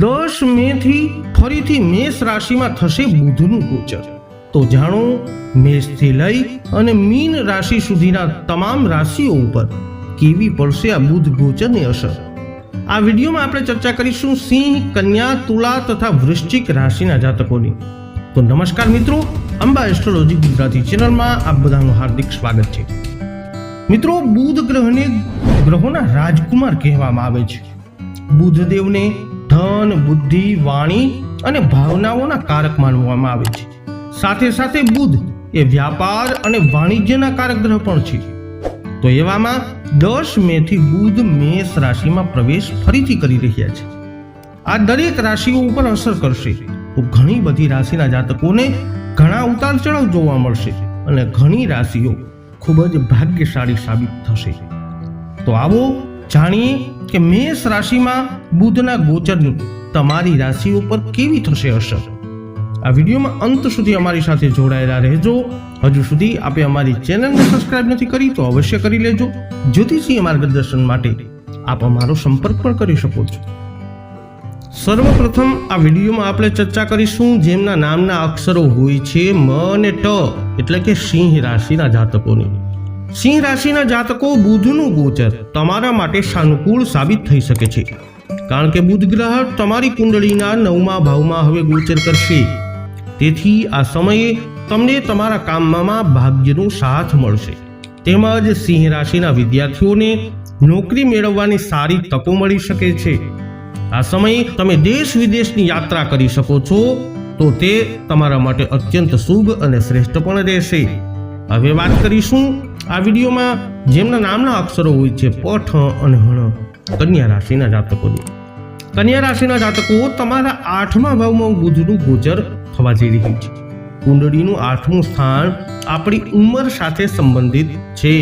દસ મે થી ફરીથી મેષ રાશિમાં થશે બુધનું ગોચર. તો જાણો, મેષથી લઈ અને મીન રાશિ સુધીના તમામ રાશિઓ ઉપર કેવી પડશે આ બુધ ગોચરની અસર. આ વિડીયોમાં આપણે ચર્ચા કરીશું સિંહ, કન્યા, તુલા તથા વૃશ્ચિક રાશિના જાતકોની. તો નમસ્કાર મિત્રો, અંબા એસ્ટ્રોલોજી ગુજરાતી ચેનલમાં આપ બધાનું હાર્દિક સ્વાગત છે. મિત્રો, બુધ ગ્રહને ગ્રહોના રાજકુમાર કહેવામાં આવે છે. બુધદેવને ધન, બુદ્ધિ, વાણી અને ભાવનાઓના કારક માનવામાં આવે છે. સાથે સાથે બુધ એ વ્યાપાર અને વાણિજ્યના કારક ગ્રહ પણ છે. તો એવામાં દસ મે થી બુધ મેષ રાશિમાં પ્રવેશ ફરીથી કરી રહ્યા છે. આ દરેક રાશિઓ ઉપર અસર કરશે. તો ઘણી બધી રાશિના જાતકોને ઘણા ઉતાર ચઢાવ જોવા મળશે અને ઘણી રાશિઓ ખૂબ જ ભાગ્યશાળી સાબિત થશે. તો આવો જાણીએ કે મેષ રાશિમાં બુધના ગોચરની તમારી રાશિ ઉપર કેવી થશે અસર? આ વિડીયોમાં અંત સુધી અમારી સાથે જોડાયેલા રહેજો. હજુ સુધી આપે અમારી ચેનલને સબસ્ક્રાઇબ નથી કરી તો અવશ્ય કરી લેજો. જ્યોતિષીય માર્ગદર્શન માટે આપ અમારો સંપર્ક પણ કરી શકો છો. સર્વપ્રથમ આ વિડીયોમાં આપણે ચર્ચા કરીશું જેમના નામના અક્ષરો હોય છે મ અને ટ, એટલે કે સિંહ રાશિના જાતકોની. સિંહ રાશિના જાતકો બુધનું ગોચર તમારા માટે સાનુકૂળ સાબિત થઈ શકે છે. કારણ કે બુધ ગ્રહ તમારી કુંડળીના નવમા ભાવમાં હવે ગોચર કરશે. તેથી આ સમયે તમને તમારા કામમાં ભાગ્યનો સાથ મળશે. તેમજ સિંહ રાશિના વિદ્યાર્થીઓને નોકરી મેળવવાની સારી તકો મળી શકે છે. આ સમયે તમે દેશ વિદેશની યાત્રા કરી શકો છો, તો તે તમારા માટે અત્યંત શુભ અને શ્રેષ્ઠ પણ રહેશે. હવે વાત કરીશું આ વિડીયોમાં જેમના નામના અક્ષરો હોય છે, પઠ અને હણ, કન્યા રાશિના જાતકોની. કન્યા રાશિના જાતકો તમારા આઠમા ભાવમાં બુધનું ગોચર થવા જઈ રહ્યું છે. કુંડળીનું આઠમું સ્થાન આપણી ઉંમર સાથે સંબંધિત છે.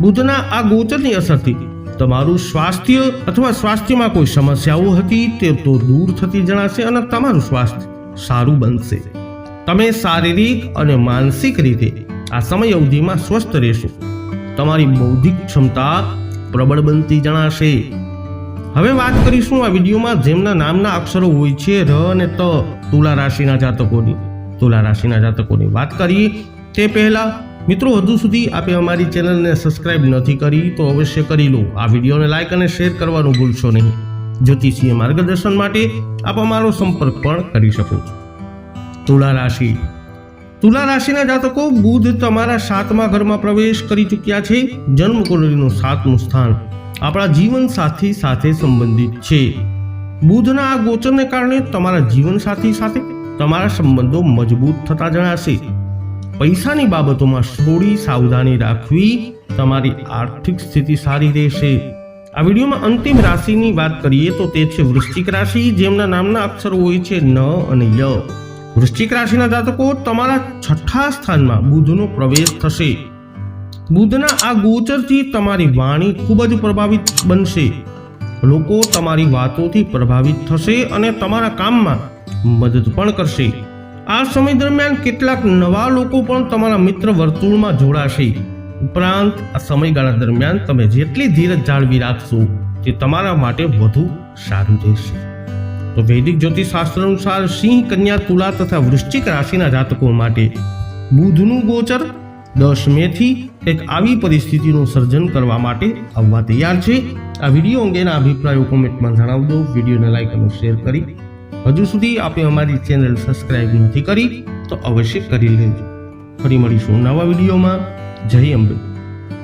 બુધના આ ગોચરની અસરથી તમારું સ્વાસ્થ્ય અથવા સ્વાસ્થ્યમાં કોઈ સમસ્યાઓ હતી તે તો દૂર થતી જણાશે અને તમારું સ્વાસ્થ્ય સારું બનશે. તમે શારીરિક અને માનસિક રીતે આ સમય અવધિમાં સ્વસ્થ રહેશો. તમારી બૌદ્ધિક ક્ષમતા પ્રબળ બનતી જણાશે. હવે વાત કરીશું આ વિડીયોમાં જેમના નામના અક્ષરો હોય છે ર અને ત તુલા રાશિના જાતકોની. તુલા રાશિના જાતકોની વાત કરીએ તે પહેલાં, મિત્રો હજુ સુધી આપે અમારી ચેનલને સબસ્ક્રાઇબ નથી કરી તો અવશ્ય કરી લો. આ વિડીયોને લાઇક અને શેર કરવાનું ભૂલશો નહીં. જ્યોતિષીય માર્ગદર્શન માટે આપ અમારો સંપર્ક પણ કરી શકો છો. તુલા રાશિ તુલા રાશિના જાતકો બુધ તમારા સાતમા ઘરમાં પ્રવેશ કરી ચૂક્યા છે. જન્મ કુંડળીનું સાતમું સ્થાન આપણા જીવન સાથી સાથે સંબંધિત છે. બુધના આ ગોચરને કારણે તમારા જીવન સાથી સાથે તમારા સંબંધો મજબૂત થતા જણાશે. પૈસાની બાબતોમાં થોડી સાવધાની રાખવી તમારી આર્થિક સ્થિતિ સારી રહેશે. આ વિડીયોમાં અંતિમ રાશિની વાત કરીએ તો તે છે વૃશ્ચિક રાશિ, જેમના નામના અક્ષરો હોય છે ન અને ય. વૃશ્ચિક રાશિના જાતકો તમારા છઠ્ઠા સ્થાનમાં બુધનો પ્રવેશ થશે. બુધના આ ગોચરથી તમારી વાણી ખૂબ જ પ્રભાવિત બનશે. લોકો તમારી વાતોથી પ્રભાવિત થશે અને તમારા કામમાં મદદ પણ કરશે. આ સમય દરમિયાન કેટલાક નવા લોકો પણ તમારા મિત્ર વર્તુળમાં જોડાશે. ઉપરાંત આ સમયગાળા દરમિયાન તમે જેટલી ધીરજ જાળવી રાખશો તે તમારા માટે વધુ સારું રહેશે. તો વૈદિક જ્યોતિષ શાસ્ત્ર અનુસાર સિંહ, કન્યા, તુલા તથા વૃશ્ચિક રાશિના જાતકો માટે બુધનું ગોચર દસ મે થી એક આવી પરિસ્થિતિનું સર્જન કરવા માટે આવવા તૈયાર છે. આ વીડિયો અંગેના અભિપ્રાયો કોમેન્ટમાં જણાવજો. વિડીયોને લાઈક અને શેર કરી હજુ સુધી આપે અમારી ચેનલ સબસ્ક્રાઇબ નથી કરી તો અવશ્ય કરી લેજો. ફરી મળીશું નવા વિડીયોમાં. જય અંબે.